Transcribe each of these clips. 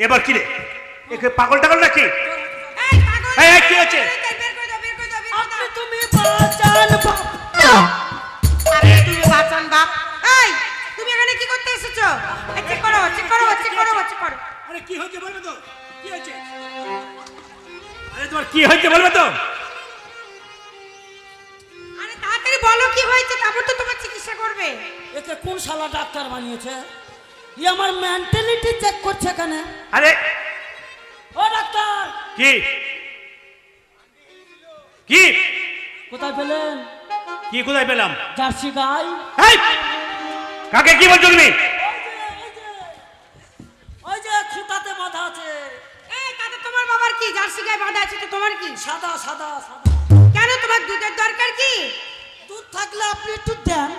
এবার কি রে? একে পাগল টাগল নাকি? এই পাগল এই, এই, কি হচ্ছে? আপনি তুমি বাঁচান বাপ আরে তুমি বাঁচান বাপ। এই তুমি এখানে কি করতে এসেছ? চেক করো চেক করো চেক করো চেক করো। আরে কি হয়েছে বলবে তো? কি হয়েছে? আরে তোমার কি হয়েছে বলবে তো? আরে তাড়াতাড়ি বলো কি হয়েছে তারপর তো তোমার চিকিৎসা করবে। একে কোন শালা ডাক্তার বানিয়েছে? ই আমার মেন্টালিটি চেক করছে এখানে আরে ও ডাক্তার কি কি কোথায় পেলেন কি কোথায় পেলাম জার্সি গাই এই! কাকে কি বলছো তুমি ওই যে, খুঁটাতে বাঁধা আছে এই তাতে তোমার বাবার কি জার্সি গায়ে বাঁধা আছে তো তোমার কি সাদা সাদা সাদা কেন তোমার দুধের দরকার কি দুধ থাকলে আপনি একটু দেন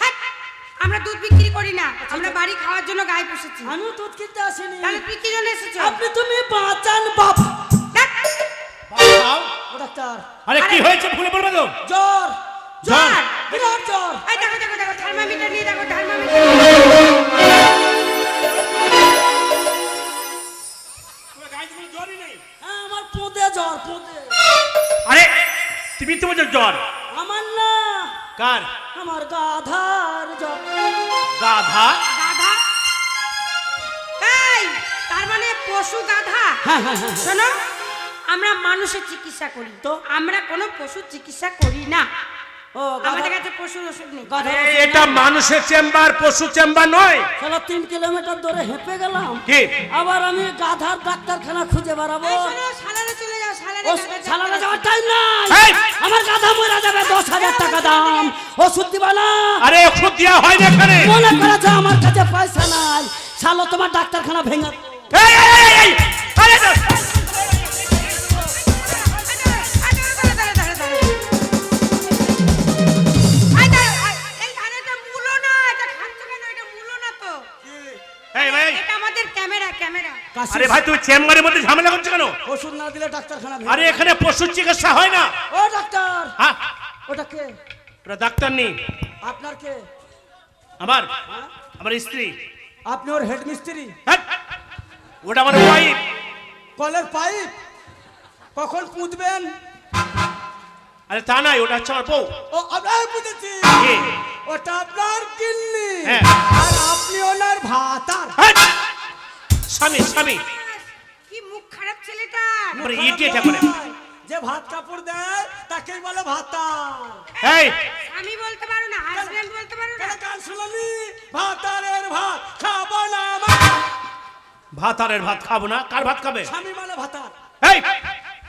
হ্যাঁ আমরা দুধ বিক্রি করি না আমরা বাড়ি গায়ে পুষেছি আমিও দুধ কিনতে আসিনি। তাহলে তুই কি জন্য এসেছ। আপনি তুমি বাঁচান বাপ। ও ডাক্তার। আরে কি হয়েছে? ভুলে বলবে তো। জ্বর। জ্বর। জ্বর। বিরাট জ্বর। এই দেখো দেখো দেখো থার্মোমিটার নিয়ে দেখো থার্মোমিটার। হ্যাঁ আমার পোঁদে জ্বর পোঁদে আরে তুমি তো বলছো জ্বর। আমার না। কার? আমার গাধার জ্বর। গাধা? পশু গাধা? হ্যাঁ হ্যাঁ হ্যাঁ শোনো আমরা মানুষের চিকিৎসা করি। তো? আমরা কোনো পশুর চিকিৎসা করি না। ও আমাদের কাছে পশুর ওষুধ নেই। এটা মানুষের চেম্বার পশু চেম্বার নয়। চলো তিন কিলোমিটার দূরে হেঁপে গেলাম। আবার আমি গাধার ডাক্তারখানা খুঁজে বেড়াবো। চলে যাও যাওয়ার টাইম নাই। আমার গাধা মরে যাবে দশ হাজার টাকা দাম। ওষুধ দিবা না। আরে ওষুধ দেওয়া হয় না এখানে। মনে করেছে আমার কাছে পয়সা নাই? শালো তোমার ডাক্তারখানা ভেঙে আরে ভাই তুমি চেম্বারের মধ্যে ঝামেলা করছ কেন? ওষুধ না দিলে ডাক্তারখানা আরে এখানে পশুর চিকিৎসা হয় না। ও ডাক্তার! হ্যাঁ? ওটা কে? ওটা ডাক্তার নেই। আপনার কে? আমার? হ্যাঁ? আমার স্ত্রী। আপনি ওর হেড মিস্ত্রি হ্যাঁ, ওটা আমার ওয়াইফ কলের পাইপ কখন পুঁতবেন? আরে তা নাই ওটা হচ্ছে আমার বউ। ও আপনার বুঝেছি ওটা আপনার কিল্লি হ্যাঁ। আর আপনি ওনার ভাতার। হ্যাঁ, স্বামী স্বামী। কি মুখ খারাপ ছেলেটা? মানে ইডিয়েট করে যে ভাত কাপড় দেয় তাকেই বলে ভাতার এই। আমি বলতে পারো না হাজবেন্ড বলতে পারো না। কেন শুনলি ভাতারের ভাত খাব না। আমার ভাত খাব না? কার ভাত খাবে? স্বামী মানে ভাতার। এই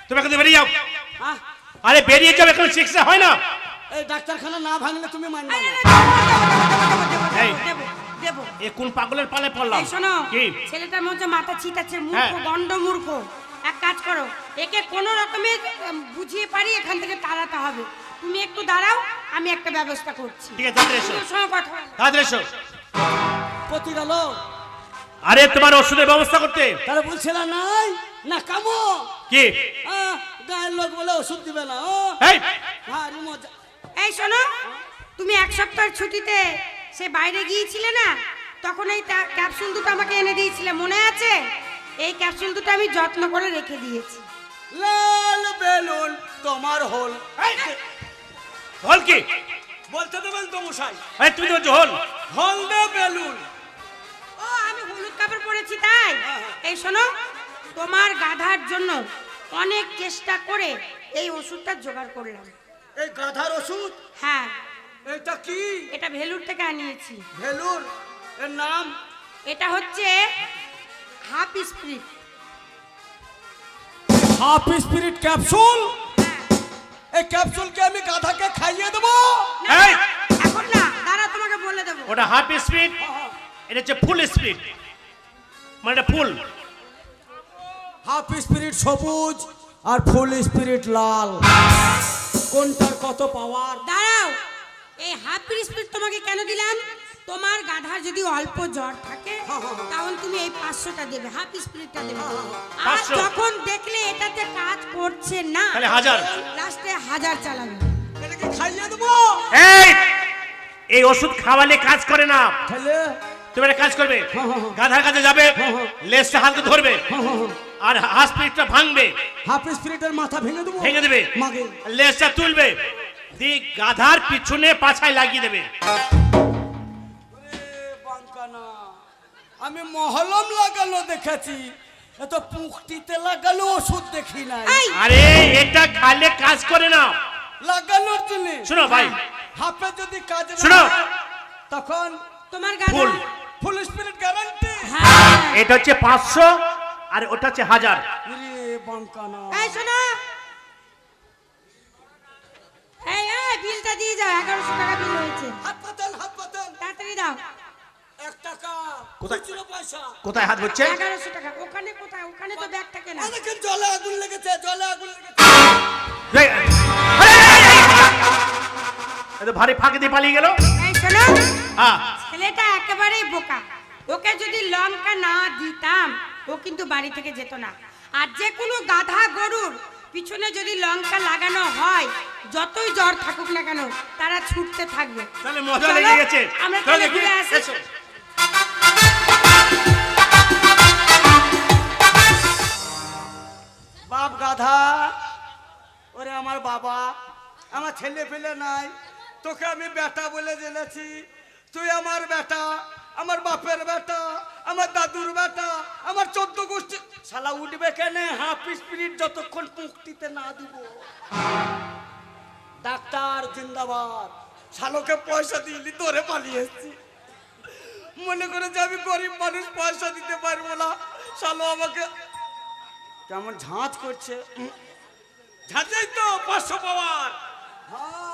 তুমি এখান বেরিয়ে যাও। আহ, আরে বেরিয়ে যাও এখানে চিকিৎসা হয় না। এই ডাক্তারখানা না ভাঙলে তুমি মানবে না। এই। দেবো। এ কোন পাগলের পালে পড়লাম? এই শোনো কি? ছেলেটার মধ্যে মাথা ছিটাচ্ছে মূর্খ হ্যাঁ। গন্ড মূর্খ। এক কাজ করো একে কোনো রকমে বুঝিয়ে পারি এখান থেকে তাড়াতে হবে। তুমি একটু দাঁড়াও আমি একটা ব্যবস্থা করছি। ঠিক আছে তাড়াতাড়ি এসো। তোমার সঙ্গে কথা তাড়াতাড়ি এসো। পতি গেল আরে তোমার ওষুধের ব্যবস্থা করতে। তারা বলছিল নাই না কামো কি? আহ, গায়ের লোক বলে ওষুধ দিবে না ও। এই ভারী মজা। এই শোনো তুমি এক সপ্তাহের ছুটিতে সে বাইরে গিয়েছিলে না? তখন এই ক্যাপসুল দুটো আমাকে এনে দিয়েছিলে মনে আছে? এই ক্যাপসুল দুটো আমি যত্ন করে রেখে দিয়েছি। লাল বেলুন তোমার হল। এই, হল কি? বলতে দেবেন তো মশাই। এই তুমি তো হল হল। দে বেলুন। পরেছি তাই। এই শোনো তোমার গাধার জন্য অনেক চেষ্টা করে এই ওষুধটা জোগাড় করলাম। এই গাধার ওষুধ? হ্যাঁ। এটা কি? এটা ভেলুর থেকে আনিয়েছি। ভেলুর? এর নাম? এটা হচ্ছে half spirit. Half spirit capsule? এই ক্যাপসুলকে আমি গাধাকে খাইয়ে দেবো? এই! এখন না দাঁড়া তোমাকে বলে দেবো। ওটা হাফ স্পিড এটা হচ্ছে ফুল স্পিড মানে এটা ফুল। হাফ স্পিরিট সবুজ আর ফুল স্পিরিট লাল। কোনটার কত পাওয়ার? দাঁড়াও এই হাফ স্পিড তোমাকে কেন দিলাম? তোমার গাধার যদি অল্প জ্বর থাকে তাহলে তুমি এই পাঁচশোটা দেবে হাফ স্পিডটা দেবে। আর 500 যখন দেখলে এটাতে কাজ করছে না তাহলে হাজার। লাস্টে হাজার চালাবে। এটাকে খাইয়ে দেবো। এই এই ওষুধ খাওয়ালে কাজ করে না। তাহলে তুমি একটা কাজ করবে। হ্যাঁ, হ্যাঁ, হ্যাঁ। গাধার কাছে যাবে। লেজটা হালকা ধরবে। আর হাফ পিঠটা ভাঙবে। হাফ স্পিরিটের মাথা ভেঙে দেবো? ভেঙে দেবে। মাগে। লেজটা তুলবে। দিয়ে গাধার পিছনে পাছায় লাগিয়ে দেবে। আমি মহলম লাগানো দেখেছি। এত পুষ্টিতে লাগালো ওষুধ দেখি নাই। আরে এটা খালে কাজ করে না লাগানোর জন্য? শোনো ভাই। হাফে যদি কাজ না শোনো। তখন তোমার গাধা ফুল স্পিরিট গ্যারান্টি হ্যাঁ এটা হচ্ছে পাঁচশো আর ওটা হচ্ছে হাজার এই শোনো এই এই বিলটা দিয়ে যাও এগারোশো টাকা বিল হয়েছে হাত পাতেন হাত পাতেন তাড়াতাড়ি দাও এক টাকা কোথায়? পয়সা কোথায় হাত হচ্ছে এগারোশো টাকা ওখানে কোথায় ওখানে তো ব্যাগ থাকে না দেখেন জলে আগুন লেগেছে জলে আগুন লেগেছে ভারী ফাঁকে দিয়ে পালিয়ে গেল এই শোনো হ্যাঁ ছেলেটা একেবারেই বোকা। ওকে যদি লঙ্কা না দিতাম ও কিন্তু বাড়ি থেকে যেত না। আর যে কোনো গাধা গরুর পিছনে যদি লঙ্কা লাগানো হয় যতই জ্বর থাকুক না কেন তারা ছুটতে থাকবে। তাহলে মজা লেগে গেছে। আমরা তাহলে ঘুরে আসি। বাপ গাধা ওরে আমার বাবা আমার ছেলে ফেলে নাই তোকে আমি বেটা বলে জেনেছি। তুই আমার বেটা, আমার বাপের বেটা, আমার দাদুর বেটা, আমার চোদ্দ গোষ্ঠী। শালা উঠবে কেন? হাফ স্পিরিট যতক্ষণ মুক্তিতে না দিব। ডাক্তার জিন্দাবাদ। শালোকে পয়সা দিলি ধরে পালিয়ে এসছি মনে করে যে আমি গরিব মানুষ, পয়সা দিতে পারব না। শালো আমাকে কেমন ঝাঁচ করছে। ঝাঁচেই তো পাঁচশো পাওয়ার। হ্যাঁ।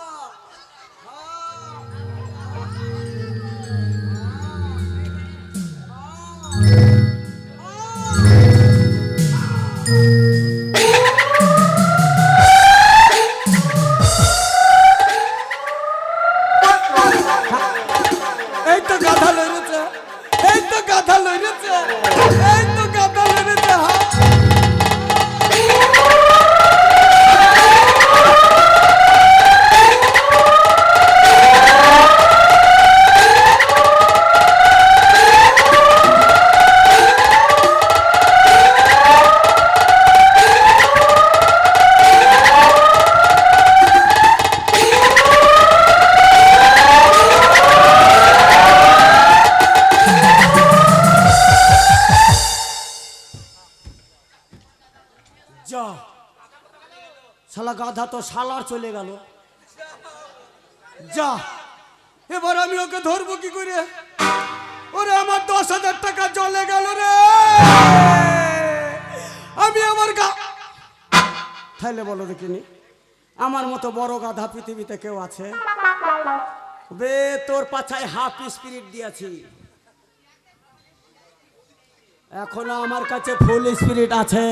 শালার চলে গেল। যা, এবার আমি ওকে ধরবো কি করে? ওরে আমার দশ হাজার টাকা চলে গেল রে। আমি আমার গা তাইলে বলো দেখিনি, আমার মতো বড় গাধা পৃথিবীতে কেউ আছে? বে, তোর পাছায় হাফ স্পিরিট দিয়েছি। এখনও আমার কাছে ফুল স্পিরিট আছে।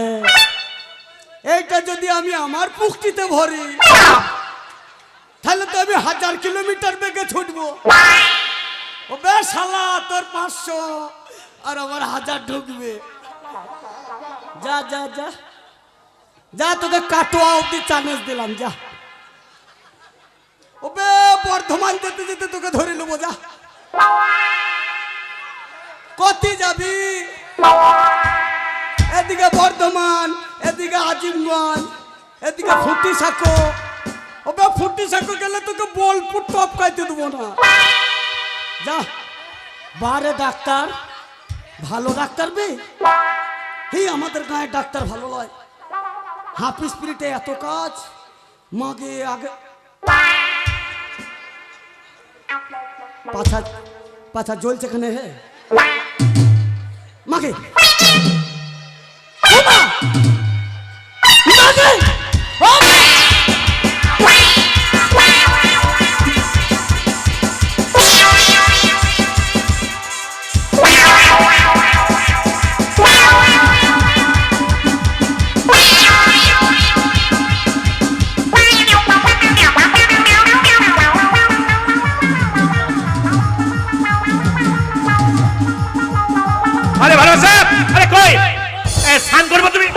এইটা যদি আমি আমার পুষ্টিতে ভরি, তাহলে তো আমি হাজার কিলোমিটার বেগে ছুটবো। ও বেশ তোর পাঁচশো, আর আমার হাজার ঢুকবে। যা যা যা। যা, তোকে কাটোয়া অব্দি চ্যালেঞ্জ দিলাম, যা। ও বে, বর্ধমান যেতে যেতে তোকে ধরে নেব, যা। কত যাবি? এদিকে বর্ধমান। এদিকে আজিমগঞ্জ, এদিকে ফুটি সাঁকো ওবে ফুটি সাঁকো গেলে তোকে বোলপুর টপকাইতে দেবো না। যা, বারে ডাক্তার, ভালো ডাক্তার বে? এই আমাদের গায়ে ডাক্তার ভালো লয়। হাফ স্পিরিটে এত কাজ, মাগে আগে পাছা পাছা জ্বলছে এখানে, হে? মাগে ভালো আছে? আরে কই? এ স্নান করব তুমি।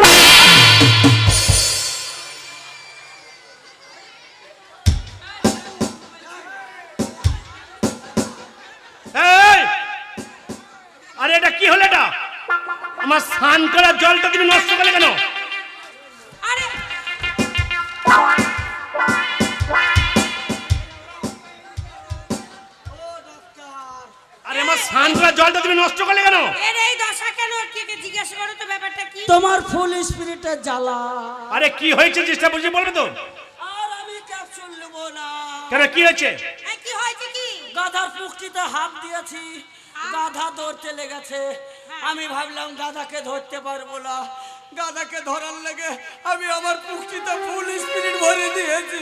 এই! আমার স্নান করার জলটা তুমি নষ্ট করলে কেন? আরে! আরে আমার স্নান করার জলটা তুমি নষ্ট করলে কেন? জিজ্ঞাসা করো তো ব্যাপারটা কি তোমার ফুল স্পিরিটের জ্বালা আরে কি হয়েছে চেষ্টা বুঝে বলবে তো আর আমি ক্যাপসুল নেব না কেন কি হয়েছে কি হয়েছে কি গাধার পুষ্টিতে হাত দিয়েছি গাধা ধরতে লেগেছে হ্যাঁ। আমি ভাবলাম গাধাকে ধরতে পারব না গাধাকে ধরার লেগে আমি আমার পুষ্টিতে ফুল স্পিরিট ভরে দিয়েছি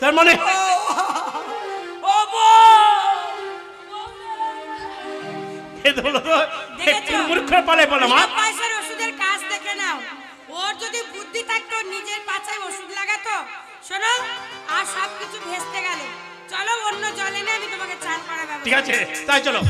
তার মানে ও মূর্খ পালে বলো মা। পয়সার ওষুধের কাজ দেখে নাও। ওর যদি বুদ্ধি থাকতো নিজের পাছায় ওষুধ লাগাতো। শোনো আর সব কিছু ভেস্তে গেল। চলো অন্য জলে নিয়ে আমি তোমাকে চান করা ঠিক আছে তাই চলো।